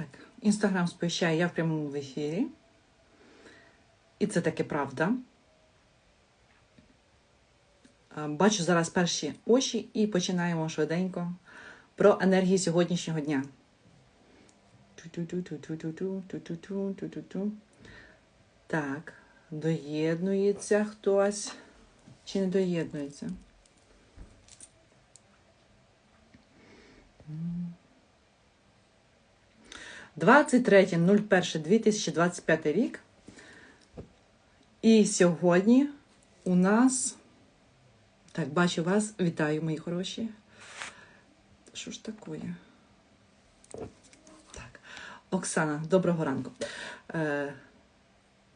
Так, інстаграм сповіщає, я в прямому ефірі. І це таки правда. Бачу зараз перші очі і починаємо швиденько про енергії сьогоднішнього дня. Так, доєднується хтось. Чи не доєднується? 23.01.2025 рік. І сьогодні у нас. Так, бачу вас. Вітаю, мої хороші. Що ж таке? Так. Оксана, доброго ранку. Е,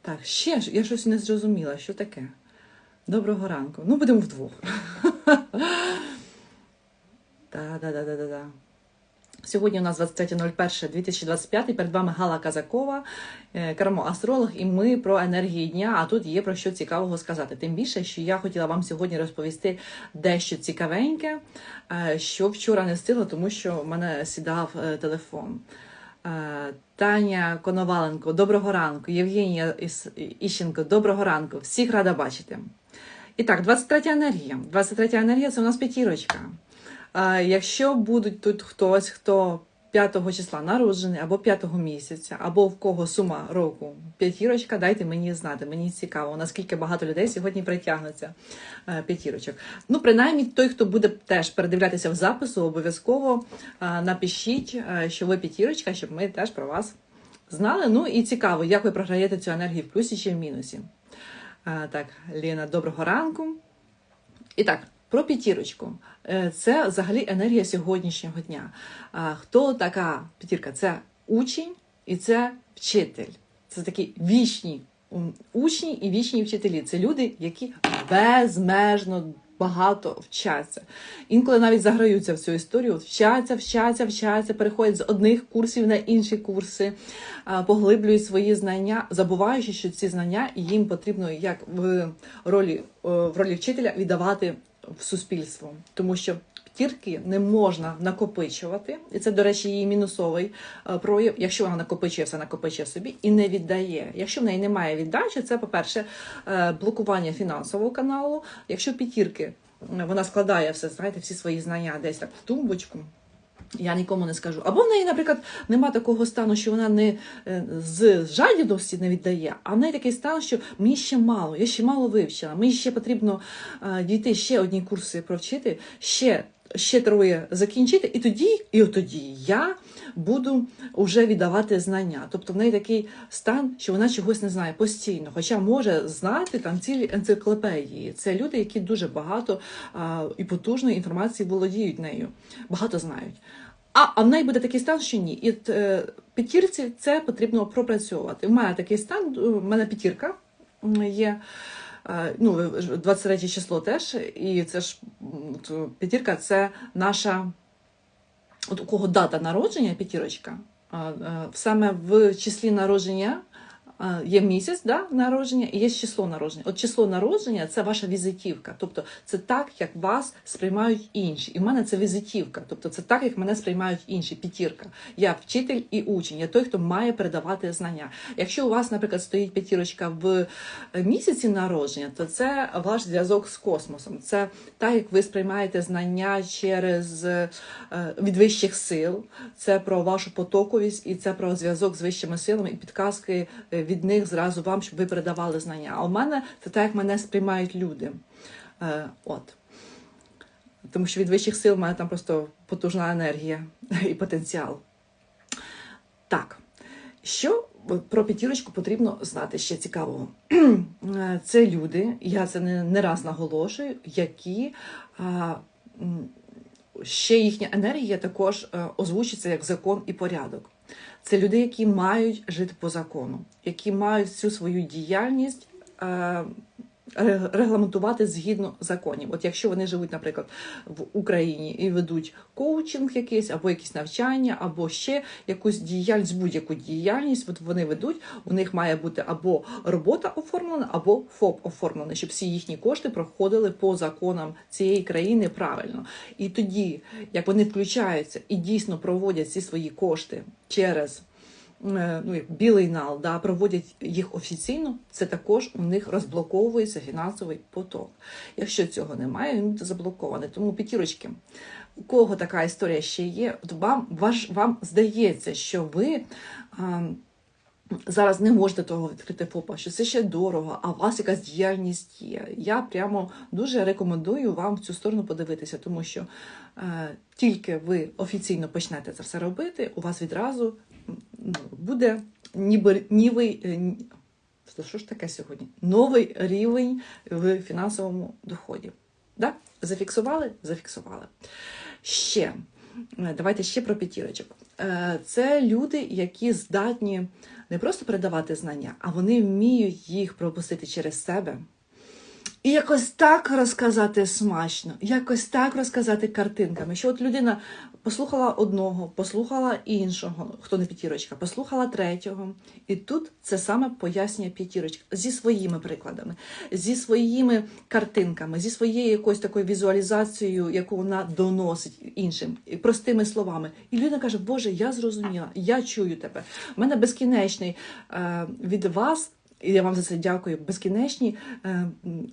так, ще ж, я щось не зрозуміла, що таке. Доброго ранку. Ну, будемо вдвох. Да-да-да-да-да. Сьогодні у нас 23.01.2025, перед вами Гала Казакова, е, кермо-астролог, і ми про енергії дня, а тут є про що цікавого сказати. Тим більше, що я хотіла вам сьогодні розповісти дещо цікавеньке, е, що вчора не встигла, тому що в мене сідав е, телефон. Таня Коноваленко, доброго ранку. Євгенія Іщенко, доброго ранку. Всіх рада бачити. І так, 23 енергія. 23 енергія це у нас п'ятірочка. Якщо будуть тут хтось, хто 5 числа народжений, або 5 місяця, або в кого сума року п'ятірочка, дайте мені знати. Мені цікаво, наскільки багато людей сьогодні притягнуться е, п'ятірочок. Ну, принаймні, той, хто буде теж передивлятися в запису, обов'язково е, напишіть, е, що ви п'ятірочка, щоб ми теж про вас знали. Ну і цікаво, як ви програєте цю енергію в плюсі чи в мінусі. Так, Ліна, доброго ранку. І так, про п'ятірочку. Е, Це взагалі енергія сьогоднішнього дня. Хто така п'ятірка? Це учень і це вчитель. Це такі вічні учні і вічні вчителі. Це люди, які безмежно багато вчаться. Інколи навіть заграються в цю історію, вчаться, вчаться, вчаться, переходять з одних курсів на інші курси, поглиблюють свої знання, забуваючи, що ці знання їм потрібно як в ролі, в ролі вчителя віддавати в суспільство, тому що тірки не можна накопичувати, і це, до речі, її мінусовий е, прояв. Якщо вона накопичує все, накопичує собі і не віддає. Якщо в неї немає віддачі, це, по-перше, е, блокування фінансового каналу. Якщо п'ятірки е, вона складає все, знаєте, всі свої знання десь так в тумбочку. Я нікому не скажу. Або в неї, наприклад, нема такого стану, що вона не е, з жадібності не віддає, а в неї такий стан, що мені ще мало, я ще мало вивчила, мені ще потрібно е, дійти ще одні курси провчити, ще, ще троє закінчити, і тоді, і тоді я буду вже віддавати знання. Тобто в неї такий стан, що вона чогось не знає постійно, хоча може знати там цілі енциклопедії. Це люди, які дуже багато а, і потужної інформації володіють нею, багато знають. А, а в неї буде такий стан, що ні. І е, п'ятірці це потрібно пропрацьовувати. У мене такий стан, у мене п'ятірка є. е, Ну, 23 число теж, і це ж п'ятірка це наша, от у кого дата народження, п'ятірочка, саме в числі народження є місяць да, народження і є число народження. От число народження це ваша візитівка. Тобто це так, як вас сприймають інші. І в мене це візитівка. Тобто це так, як мене сприймають інші. П'ятірка. Я вчитель і учень. Я той, хто має передавати знання. Якщо у вас, наприклад, стоїть п'ятірочка в е, місяці народження, то це ваш зв'язок з космосом. Це так, як ви сприймаєте знання через е, від вищих сил. Це про вашу потоковість і це про зв'язок з вищими силами і підказки е, від них зразу вам, щоб ви передавали знання. А у мене це так, як мене сприймають люди. Е, От. Тому що від вищих сил в мене там просто потужна енергія і потенціал. Так, що про п'ятірочку потрібно знати ще цікавого? Е, Це люди, я це не, раз наголошую, які ще їхня енергія також е, озвучиться як закон і порядок. Це люди, які мають жити по закону, які мають всю свою діяльність е, регламентувати згідно законів. От якщо вони живуть, наприклад, в Україні і ведуть коучинг якийсь, або якісь навчання, або ще якусь діяльність, будь-яку діяльність, от вони ведуть, у них має бути або робота оформлена, або ФОП оформлений, щоб всі їхні кошти проходили по законам цієї країни правильно. І тоді, як вони включаються і дійсно проводять ці свої кошти через ну, як білий нал, да, проводять їх офіційно, це також у них розблоковується фінансовий поток. Якщо цього немає, він заблокований. Тому п'ятірочки, у кого така історія ще є, вам, ваш, вам здається, що ви. А, Зараз не можете того відкрити ФОПа, що це ще дорого, а у вас якась діяльність є. Я прямо дуже рекомендую вам в цю сторону подивитися, тому що е, тільки ви офіційно почнете це все робити, у вас відразу буде ніби нівий. е, Що ж таке сьогодні? Новий рівень в фінансовому доході. Да? Зафіксували? Зафіксували. Ще. Е, Давайте ще про п'ятірочок. Е, Це люди, які здатні не просто передавати знання, а вони вміють їх пропустити через себе. І якось так розказати смачно, якось так розказати картинками, що от людина послухала одного, послухала іншого, хто не п'ятірочка, послухала третього. І тут це саме пояснює п'ятірочка зі своїми прикладами, зі своїми картинками, зі своєю якоюсь такою візуалізацією, яку вона доносить іншим, простими словами. І людина каже: Боже, я зрозуміла, я чую тебе. У мене безкінечний е, від вас. І я вам за це дякую. Безкінечні е,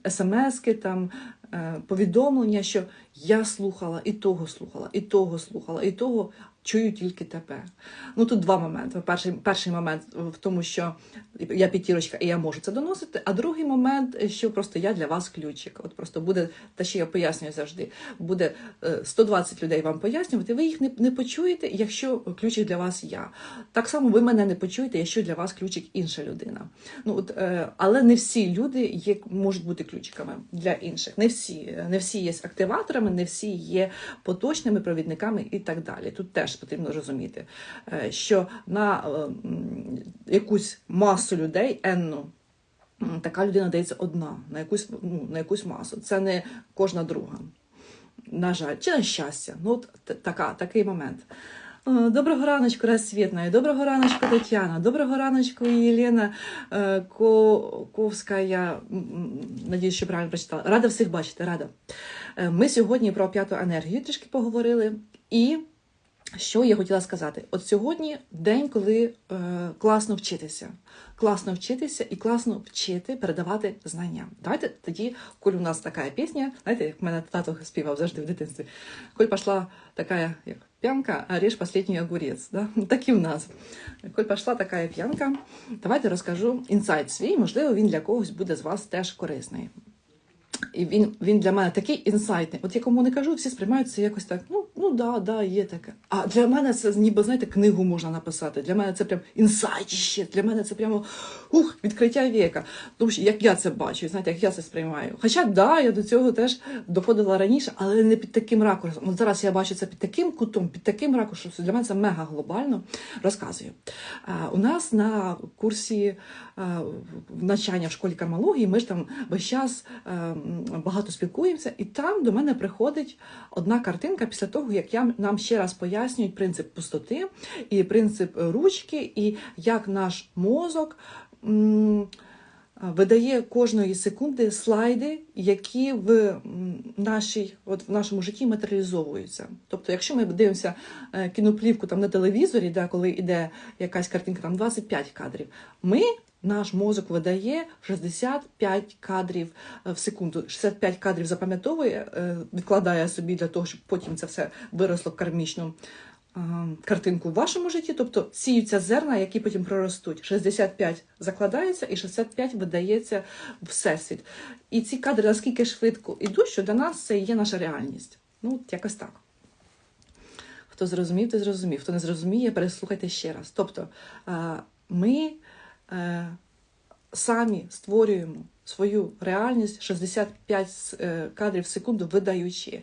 смски, там е, повідомлення, що я слухала і того слухала, і того слухала, і того чую тільки тебе. Ну тут два моменти. Перший, перший момент в тому, що я п'ятірочка і я можу це доносити. А другий момент, що просто я для вас ключик. От просто буде те, що я пояснюю завжди. Буде е, 120 людей вам пояснювати. Ви їх не, не почуєте, якщо ключик для вас я. Так само ви мене не почуєте, якщо для вас ключик інша людина. Ну от, е, але не всі люди є, можуть бути ключиками для інших. Не всі, не всі є активаторами, не всі є поточними провідниками і так далі. Тут теж потрібно розуміти, е, що на е, якусь масу людей енну. Така людина дається одна на якусь, ну, на якусь масу. Це не кожна друга. На жаль, чи на щастя. Ну, от така, такий момент. Е, Доброго раночку, Розсвітна. Доброго раночку, Тетяна. Доброго раночку, Єлена Ковська. Я надіюсь, що правильно прочитала. Рада всіх бачити, рада. Ми сьогодні про п'яту енергію трішки поговорили. І що я хотіла сказати? От сьогодні день, коли е, класно вчитися. Класно вчитися і класно вчити, передавати знання. Давайте тоді, коли у нас така пісня, знаєте, як мене тато співав завжди в дитинстві. Коль пішла така як п'янка, а ріж останній огурець. Да? Так і в нас. Коль пішла така п'янка, давайте розкажу інсайт свій, можливо, він для когось буде з вас теж корисний. І він, він для мене такий інсайтний. От я кому не кажу, всі сприймають це якось так. Ну, ну да, да, є таке. А для мене це ніби знаєте, книгу можна написати. Для мене це прям інсайтіще. Для мене це прямо ух, відкриття віка. Тому що як я це бачу, знаєте, як я це сприймаю. Хоча да, я до цього теж доходила раніше, але не під таким ракурсом. От зараз я бачу це під таким кутом, під таким ракурсом. Для мене це мега глобально. Розказую. А, у нас на курсі а, навчання в школі кармології ми ж там весь час е, м, багато спілкуємося, і там до мене приходить одна картинка після того, як я, нам ще раз пояснюють принцип пустоти і принцип е, ручки, і як наш мозок. Видає кожної секунди слайди, які в нашій, от в нашому житті матеріалізовуються. Тобто, якщо ми дивимося е, кіноплівку там на телевізорі, де коли йде якась картинка, там 25 кадрів, ми наш мозок видає 65 кадрів е, в секунду. 65 кадрів запам'ятовує, е, відкладає собі для того, щоб потім це все виросло в кармічну е, картинку в вашому житті. Тобто сіються зерна, які потім проростуть. 65 закладається і 65 видається всесвіт. І ці кадри наскільки швидко йдуть, що для нас це є наша реальність. Ну, якось так. Хто зрозумів, той зрозумів. Хто не зрозуміє, переслухайте ще раз. Тобто ми самі створюємо свою реальність 65 е, кадрів в секунду видаючи.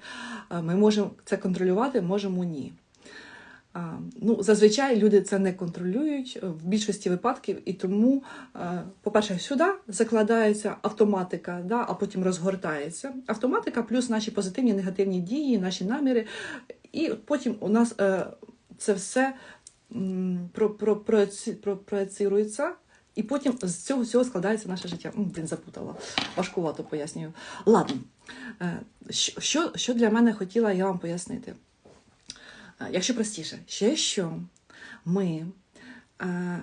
Е, Ми можемо це контролювати, можемо ні. Ну, зазвичай люди це не контролюють в більшості випадків, і тому, е, по-перше, сюди закладається автоматика, да, а потім розгортається. Автоматика плюс наші позитивні негативні дії, наші наміри. І потім у нас е, це все м, і потім з цього всього складається наше життя. М, Блін, запутала. Важкувато пояснюю. Ладно, Е, що, що, для мене хотіла я вам пояснити? Е, Якщо простіше, ще що ми е,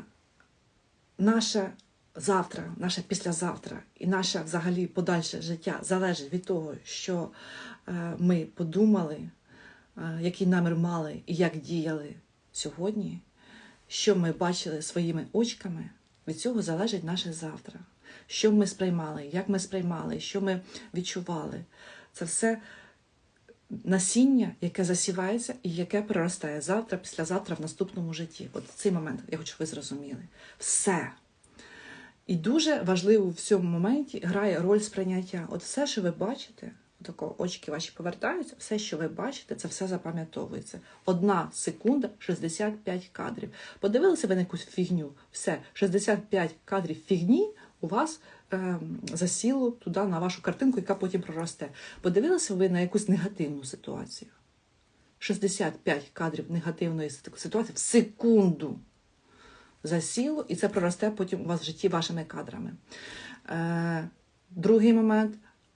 наше завтра, наше післязавтра і наше взагалі подальше життя залежить від того, що ми подумали, який намір мали і як діяли сьогодні, що ми бачили своїми очками, від цього залежить наше завтра. Що ми сприймали, як ми сприймали, що ми відчували. Це все насіння, яке засівається і яке проростає завтра, післязавтра в наступному житті. От цей момент, я хочу, щоб ви зрозуміли. Все. І дуже важливо в цьому моменті грає роль сприйняття. От все, що ви бачите, тако очки ваші повертаються, все, що ви бачите, це все запам'ятовується. Одна секунда 65 кадрів. Подивилися ви на якусь фігню, все, 65 кадрів фігні у вас е, засіло туди на вашу картинку, яка потім проросте. Подивилися ви на якусь негативну ситуацію. 65 кадрів негативної ситуації в секунду засіло, і це проросте потім у вас в житті вашими кадрами. Е, другий момент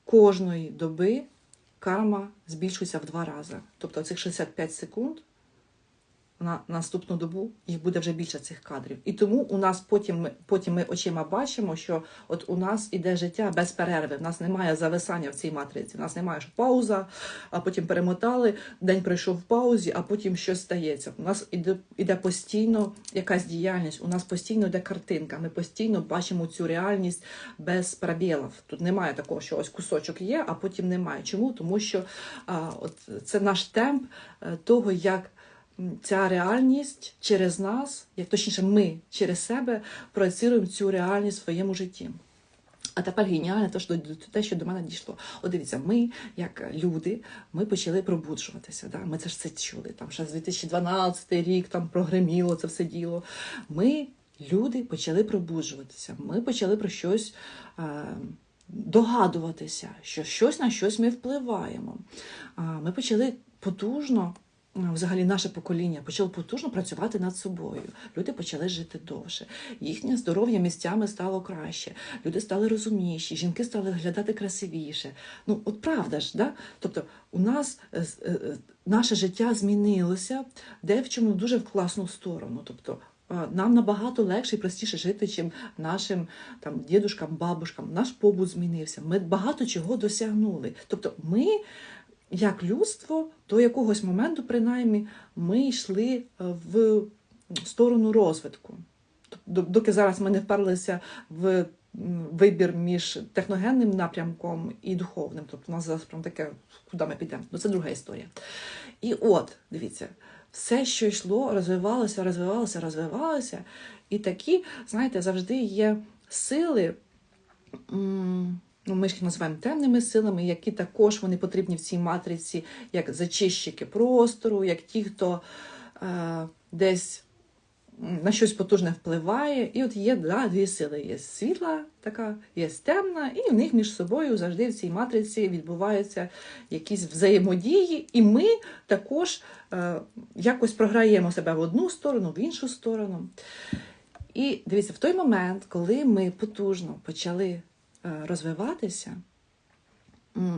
кожної доби карма збільшується в два рази. Тобто цих 65 секунд на наступну добу їх буде вже більше цих кадрів. І тому у нас потім ми, потім ми очима бачимо, що от у нас іде життя без перерви. У нас немає зависання в цій матриці. У нас немає що пауза, а потім перемотали, день пройшов в паузі, а потім щось стається. У нас іде, іде постійно якась діяльність, у нас постійно йде картинка. Ми постійно бачимо цю реальність без пробілів. Тут немає такого, що ось кусочок є, а потім немає. Чому? Тому що а, от це наш темп е, того, як ця реальність через нас, як точніше, ми через себе проецируємо цю реальність в своєму житті. А тепер геніальне те, що те, що до мене дійшло. От дивіться, ми, як люди, ми почали пробуджуватися. Да? Ми це ж це чули. Там ще з 2012 рік там прогреміло це все діло. Ми, люди, почали пробуджуватися. Ми почали про щось. Е- Догадуватися, що щось на щось ми впливаємо. Ми почали потужно взагалі наше покоління почало потужно працювати над собою. Люди почали жити довше. Їхнє здоров'я місцями стало краще. Люди стали розумніші, жінки стали виглядати красивіше. Ну, от правда ж, да? Тобто, у нас е, е, наше життя змінилося де в чому дуже в класну сторону. Тобто, нам набагато легше і простіше жити, чим нашим там дідушкам, бабушкам. Наш побут змінився. Ми багато чого досягнули. Тобто, ми як людство до якогось моменту, принаймні, ми йшли е, в сторону розвитку. Доки зараз ми не вперлися в вибір між техногенним напрямком і духовним. Тобто у нас зараз прям таке, куди ми підемо. Ну, це друга історія. І от, дивіться, все, що йшло, розвивалося, розвивалося, розвивалося. І такі, знаєте, завжди є сили ми ж їх називаємо темними силами, які також вони потрібні в цій матриці, як зачищики простору, як ті, хто е, десь на щось потужне впливає. І от є да, дві сили: є світла, така, є темна, і в них між собою завжди в цій матриці відбуваються якісь взаємодії, і ми також е, якось програємо себе в одну сторону, в іншу сторону. І дивіться, в той момент, коли ми потужно почали розвиватися,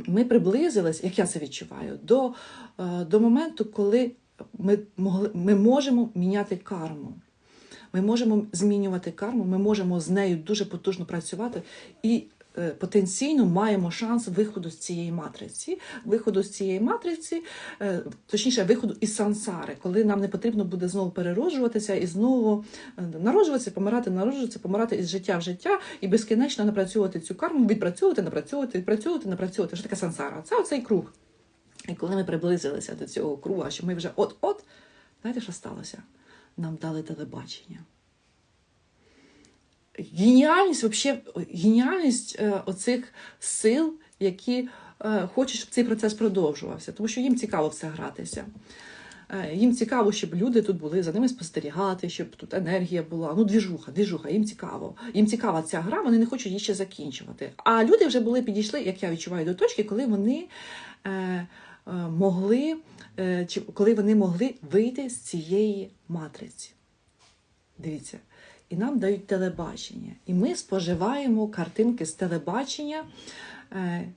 ми приблизились, як я це відчуваю, до е, до моменту, коли ми, могли, ми можемо міняти карму. Ми можемо змінювати карму, ми можемо з нею дуже потужно працювати. І Е, потенційно маємо шанс виходу з цієї матриці, виходу з цієї матриці, е, точніше, виходу із сансари, коли нам не потрібно буде знову перероджуватися і знову е, народжуватися, помирати, народжуватися, помирати із життя в життя і безкінечно напрацьовувати цю карму, відпрацьовувати, напрацьовувати, відпрацьовувати, напрацьовувати. Що таке сансара? Це оцей круг. І коли ми приблизилися до цього круга, що ми вже от-от, знаєте, що сталося? Нам дали телебачення геніальність, вообще, геніальність е, оцих сил, які е, хочуть, щоб цей процес продовжувався, тому що їм цікаво все гратися. Е, їм цікаво, щоб люди тут були, за ними спостерігати, щоб тут енергія була. Ну, двіжуха, двіжуха, їм цікаво. Їм цікава ця гра, вони не хочуть її ще закінчувати. А люди вже були підійшли, як я відчуваю, до точки, коли вони е, могли, е, чи коли вони могли вийти з цієї матриці. Дивіться і нам дають телебачення. І ми споживаємо картинки з телебачення, е,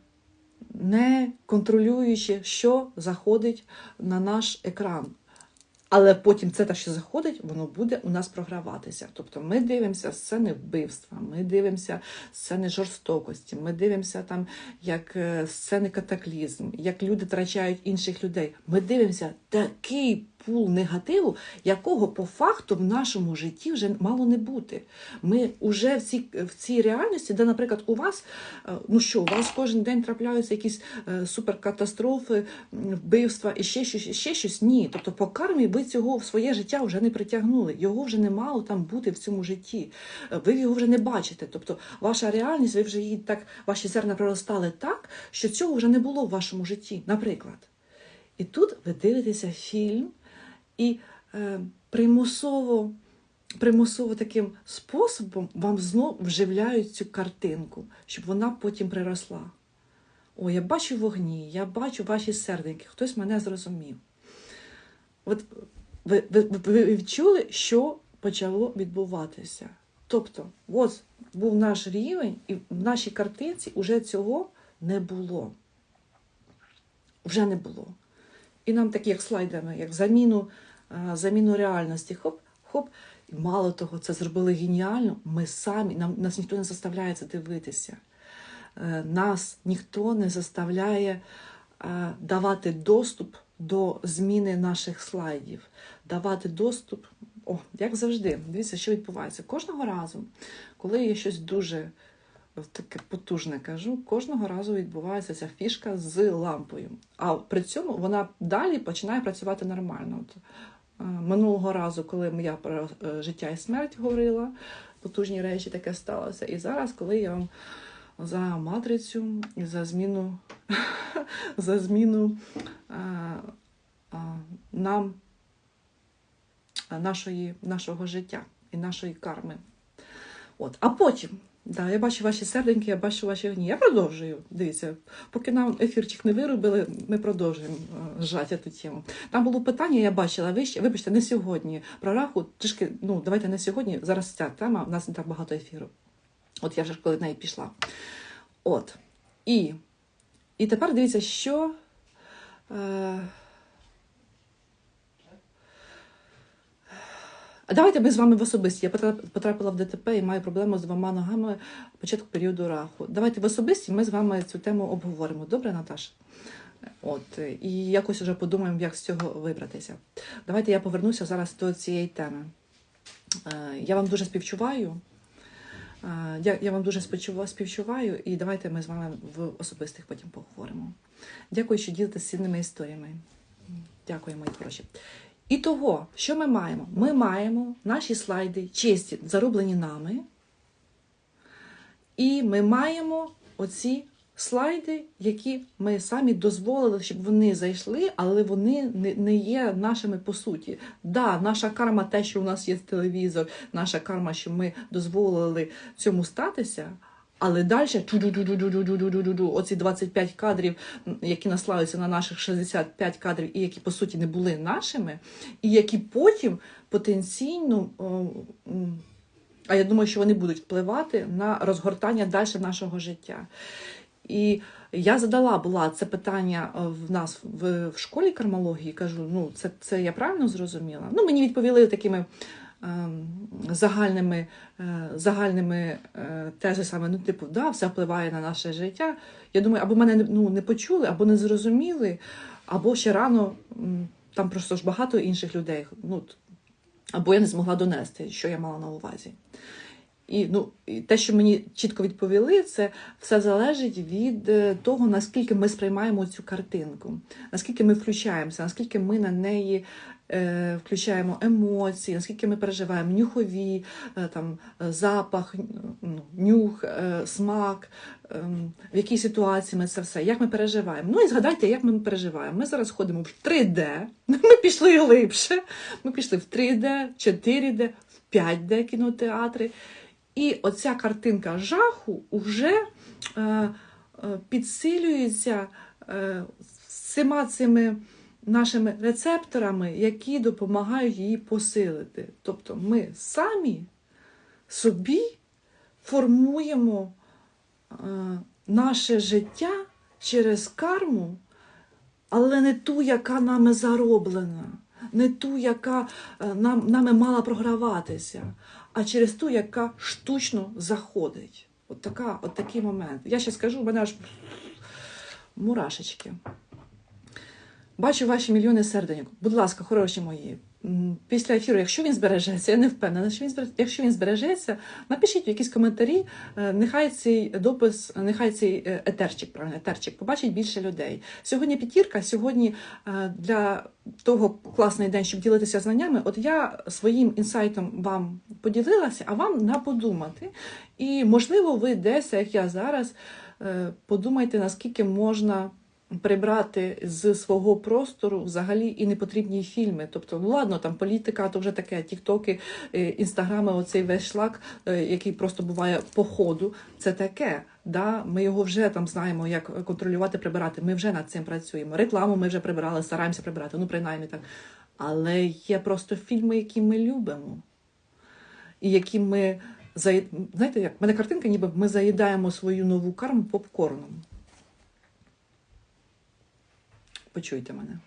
не контролюючи, що заходить на наш екран. Але потім це те, що заходить, воно буде у нас програватися. Тобто ми дивимося сцени вбивства, ми дивимося сцени жорстокості, ми дивимося там як е, сцени катаклізм, як люди втрачають інших людей. Ми дивимося такий пул негативу, якого по факту в нашому житті вже мало не бути. Ми вже в цій, в цій реальності, де, наприклад, у вас, е, ну що, у вас кожен день трапляються якісь е, суперкатастрофи, вбивства і ще щось, ще щось. Ні. Тобто по кармі ви цього в своє життя вже не притягнули. Його вже не мало там бути в цьому житті. Е, Ви його вже не бачите. Тобто ваша реальність, ви вже її так, ваші зерна проростали так, що цього вже не було в вашому житті, наприклад. І тут ви дивитеся фільм і е, примусово, примусово таким способом вам знов вживляють цю картинку, щоб вона потім приросла. О, я бачу вогні, я бачу ваші серденьки, хтось мене зрозумів. От ви, ви, ви відчули, що почало відбуватися. Тобто, от був наш рівень, і в нашій картинці вже цього не було. Вже не було. І нам так, як слайдами, як заміну, заміну реальності, хоп, хоп. І мало того, це зробили геніально. Ми самі, нам, нас ніхто не заставляє це дивитися. Е, Нас ніхто не заставляє е, давати доступ до зміни наших слайдів, давати доступ, о, як завжди, дивіться, що відбувається. Кожного разу, коли я щось дуже таке потужне кажу, кожного разу відбувається ця фішка з лампою. А при цьому вона далі починає працювати нормально. От, е, минулого разу, коли я про е, життя і смерть говорила, потужні речі таке сталося. І зараз, коли я вам за матрицю і за зміну, за зміну е, е, нам е, нашої, нашого життя і нашої карми. От. А потім, да, я бачу ваші серденьки, я бачу ваші огні. Я продовжую. Дивіться, поки нам ефірчик не виробили, ми продовжуємо е, жати ту тему. Там було питання, я бачила вище, вибачте, не сьогодні. Про раху, трішки, ну, давайте не сьогодні. Зараз ця тема, в нас не так багато ефіру. От я вже коли в неї пішла. От. І, і тепер дивіться, що. Е, А Давайте ми з вами в особисті. Я потрапила в ДТП і маю проблему з двома ногами початку періоду раху. Давайте в особисті ми з вами цю тему обговоримо. Добре, Наташа? От, і якось вже подумаємо, як з цього вибратися. Давайте я повернуся зараз до цієї теми. Е, Я вам дуже співчуваю. Е, Я, я вам дуже співчуваю, і давайте ми з вами в особистих потім поговоримо. Дякую, що ділитеся цінними історіями. Дякую, мої хороші. І того, що ми маємо? Ми маємо наші слайди чисті, зароблені нами. І ми маємо оці слайди, які ми самі дозволили, щоб вони зайшли, але вони не, є нашими по суті. Да, наша карма, те, що у нас є телевізор, наша карма, що ми дозволили цьому статися. Але далі оці 25 кадрів, які наслалися на наших 65 кадрів, і які, по суті, не були нашими, і які потім потенційно. А я думаю, що вони будуть впливати на розгортання далі нашого життя. І я задала була це питання в нас в школі кармології. Кажу, ну це це я правильно зрозуміла? Ну, мені відповіли такими загальними, е, загальними е, тезисами. Ну, типу, да, все впливає на наше життя. Я думаю, або мене не- ну, не почули, або не зрозуміли, або ще рано там просто ж багато інших людей. Ну, або я не змогла донести, що я мала на увазі. І, ну, і те, що мені чітко відповіли, це все залежить від е, того, наскільки ми сприймаємо цю картинку, наскільки ми включаємося, наскільки ми на неї включаємо емоції, наскільки ми переживаємо нюхові, е, там, е, запах, ну, нюх, е, смак, е, в якій ситуації ми це все, як ми переживаємо. Ну і згадайте, як ми переживаємо. Ми зараз ходимо в 3D, ми пішли глибше, ми пішли в 3D, 4D, в 5D кінотеатри. І оця картинка жаху вже е, е, підсилюється е, всіма цими нашими рецепторами, які допомагають її посилити. Тобто ми самі собі формуємо е, наше життя через карму, але не ту, яка нами зароблена. не ту, яка е, нам, нами мала програватися, а через ту, яка штучно заходить. От, така, от такий момент. Я ще скажу, у мене аж мурашечки. Бачу ваші мільйони серденьок. Будь ласка, хороші мої. Після ефіру, якщо він збережеться, я не впевнена, що він збережеться. Якщо він збережеться, напишіть якісь коментарі. е, Нехай цей допис, нехай цей е, етерчик, правильно, етерчик побачить більше людей. Сьогодні п'ятірка, сьогодні е, для того класний день, щоб ділитися знаннями. От я своїм інсайтом вам поділилася, а вам на подумати. І можливо, ви десь, як я зараз, подумайте, наскільки можна прибрати з свого простору взагалі і непотрібні фільми. Тобто, ну ладно, там політика, то вже таке, тіктоки, е, інстаграми, оцей весь шлак, е, який просто буває по ходу, це таке. Да? Ми його вже там знаємо, як контролювати, прибирати. Ми вже над цим працюємо. Рекламу ми вже прибирали, стараємося прибирати, ну принаймні так. Але є просто фільми, які ми любимо, і які ми заї- знаєте, як в мене картинка, ніби ми заїдаємо свою нову карму попкорном. Почуйте мене.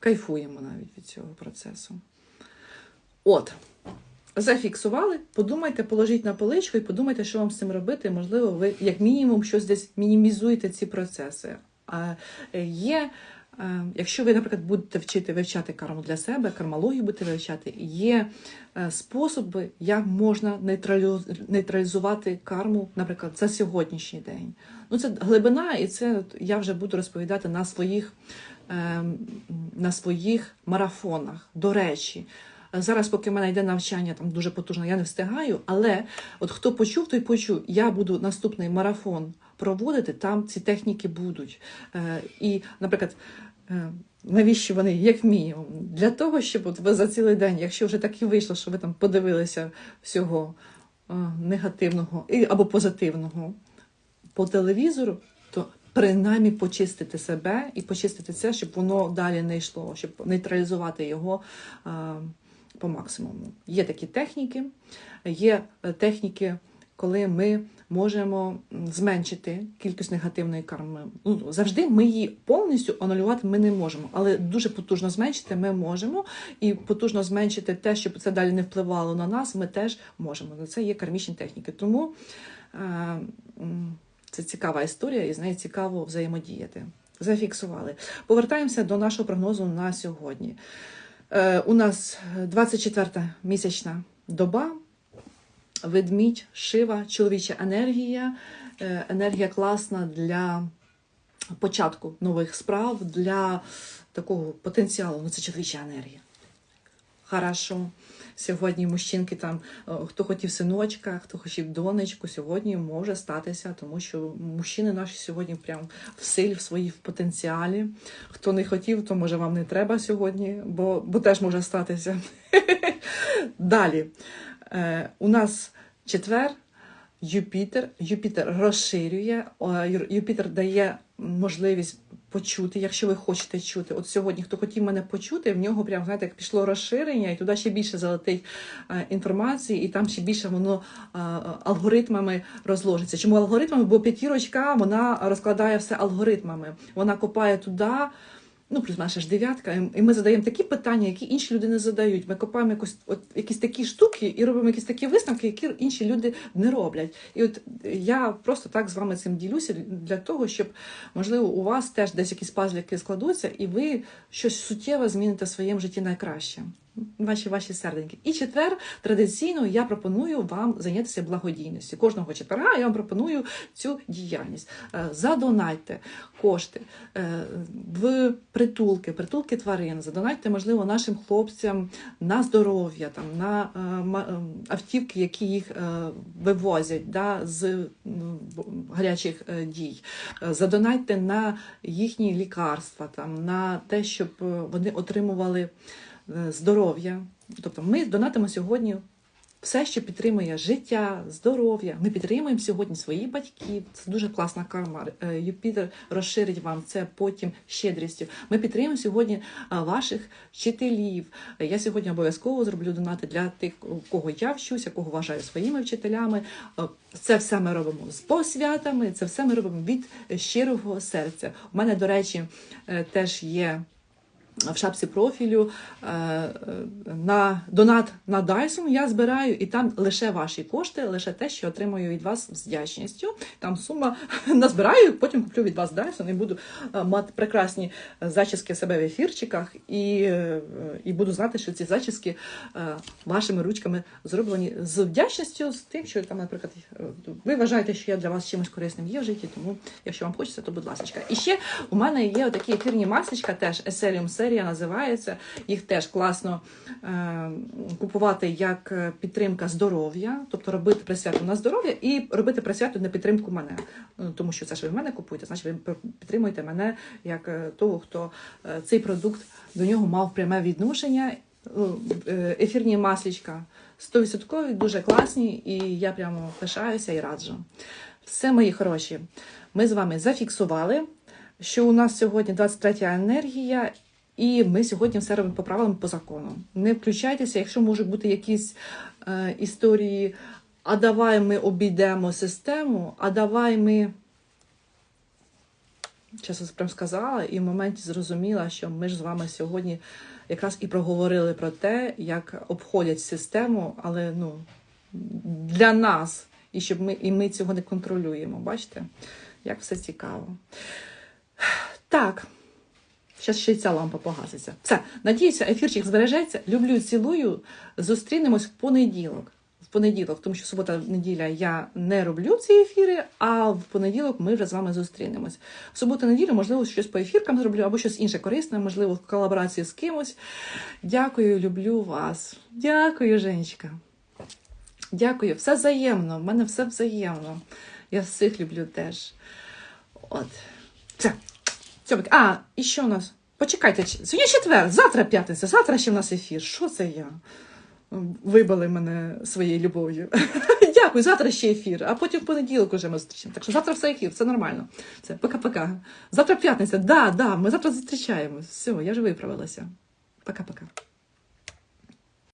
Кайфуємо навіть від цього процесу. От. Зафіксували, подумайте, положіть на поличку і подумайте, що вам з цим робити. Можливо, ви, як мінімум, щось десь мінімізуєте ці процеси. А е, є, якщо ви, наприклад, будете вчити вивчати карму для себе, кармологію будете вивчати, є е, способи, як можна нейтралізувати карму, наприклад, за сьогоднішній день. Ну, це глибина, і це я вже буду розповідати на своїх, ем, на своїх марафонах. До речі, зараз, поки в мене йде навчання, там дуже потужно, я не встигаю. Але от хто почув, той почув. Я буду наступний марафон проводити, там ці техніки будуть. Е, І, наприклад, е, навіщо вони, як мінімум? Для того, щоб от ви за цілий день, якщо вже так і вийшло, що ви там подивилися всього е, негативного або позитивного по телевізору, то принаймні почистити себе і почистити це, щоб воно далі не йшло, щоб нейтралізувати його по максимуму. Є такі техніки, є е, техніки, коли ми можемо зменшити кількість негативної карми. Ну, завжди ми її повністю анулювати ми не можемо, але дуже потужно зменшити ми можемо, і потужно зменшити те, щоб це далі не впливало на нас, ми теж можемо. Це є кармічні техніки. Тому е, це цікава історія, і з нею цікаво взаємодіяти. Зафіксували. Повертаємося до нашого прогнозу на сьогодні. Е, у нас 24-та місячна доба, ведмідь, шива, чоловіча енергія. Е, енергія класна для початку нових справ, для такого потенціалу. Ну, це чоловіча енергія. Хорошо. Сьогодні мужчинки там, е, хто хотів синочка, хто хотів донечку, сьогодні може статися, тому що мужчини наші сьогодні прям в силі, в своїй в потенціалі. Хто не хотів, то може вам не треба сьогодні, бо, бо теж може статися. Далі. Е, у нас четвер. Юпітер. Юпітер розширює, Юпітер дає можливість почути, якщо ви хочете чути. От сьогодні, хто хотів мене почути, в нього прям знаєте, як пішло розширення, і туди ще більше залетить е, інформації, і там ще більше воно е, алгоритмами розложиться. Чому алгоритмами? Бо п'ятірочка вона розкладає все алгоритмами. Вона копає туди. Ну, плюс наша ж дев'ятка, і- ми задаємо такі питання, які інші люди не задають. Ми копаємо якось от якісь такі штуки і робимо якісь такі висновки, які інші люди не роблять. І от я просто так з вами цим ділюся для того, щоб можливо у вас теж десь якісь пазлики складуться, і ви щось суттєво зміните в своєму житті найкраще. Ваші ваші серденьки. І четвер традиційно я пропоную вам зайнятися благодійністю. Кожного четверга я вам пропоную цю діяльність. Е, Задонайте кошти е, в притулки, притулки тварин. Задонайте, можливо, нашим хлопцям на здоров'я, там на е, автівки, які їх вивозять да, з гарячих дій. Задонайте на їхні лікарства, там на те, щоб вони отримували здоров'я. Тобто ми донатимо сьогодні все, що підтримує життя, здоров'я. Ми підтримуємо сьогодні своїх батьків. Це дуже класна карма. Е, Юпітер розширить вам це потім щедрістю. Ми підтримуємо сьогодні ваших вчителів. Е, Я сьогодні обов'язково зроблю донати для тих, кого я вчуся, кого вважаю своїми вчителями. Е, Це все ми робимо з посвятами, це все ми робимо від щирого серця. У мене, до речі, е, теж є в шапці профілю е, е, на донат на Dyson я збираю, і там лише ваші кошти, лише те, що отримую від вас з вдячністю. Там сума назбираю, потім куплю від вас Dyson і буду е, мати прекрасні зачіски себе в ефірчиках, і, і буду знати, що ці зачіски вашими ручками зроблені з вдячністю, з тим, що там, наприклад, ви вважаєте, що я для вас чимось корисним є в житті, тому якщо вам хочеться, то будь ласка. І ще у мене є такі ефірні масочка, теж Esellium серія називається. Їх теж класно е, купувати як е, підтримка здоров'я, тобто робити присвяту на здоров'я і робити присвяту на підтримку мене. Ну, тому що це ж ви в мене купуєте, значить ви підтримуєте мене як е, того, хто е, цей продукт до нього мав пряме відношення. Ну, Ефірні маслічка 100% дуже класні, і я прямо пишаюся і раджу. Все, мої хороші, ми з вами зафіксували, що у нас сьогодні 23 енергія, і ми сьогодні все робимо по правилам по закону. Не включайтеся, якщо можуть бути якісь е, історії, а давай ми обійдемо систему, а давай ми. Чесно прям сказала, і в моменті зрозуміла, що ми ж з вами сьогодні якраз і проговорили про те, як обходять систему, але ну, для нас, і щоб ми, і ми цього не контролюємо. Бачите, як все цікаво. Так. Зараз ще ця лампа погаситься. Все, надіюся, ефірчик збережеться. Люблю, цілую. Зустрінемось в понеділок. В понеділок, тому що субота, неділя я не роблю ці ефіри, а в понеділок ми вже з вами зустрінемось. В суботу, неділю, можливо, щось по ефіркам зроблю, або щось інше корисне, можливо, в колаборації з кимось. Дякую, люблю вас. Дякую, Женечка. Дякую. Все взаємно. В мене все взаємно. Я всіх люблю теж. От. Все. Цьомик. А, і що у нас? Почекайте, сьогодні четвер, завтра п'ятниця, завтра ще в нас ефір. Що це я? Вибили мене своєю любов'ю. Дякую, завтра ще ефір, а потім в понеділок уже ми зустрічаємо. Так що завтра все ефір, все нормально. Все, пока-пока. Завтра п'ятниця, да, да, ми завтра зустрічаємось. Все, я вже виправилася. Пока-пока.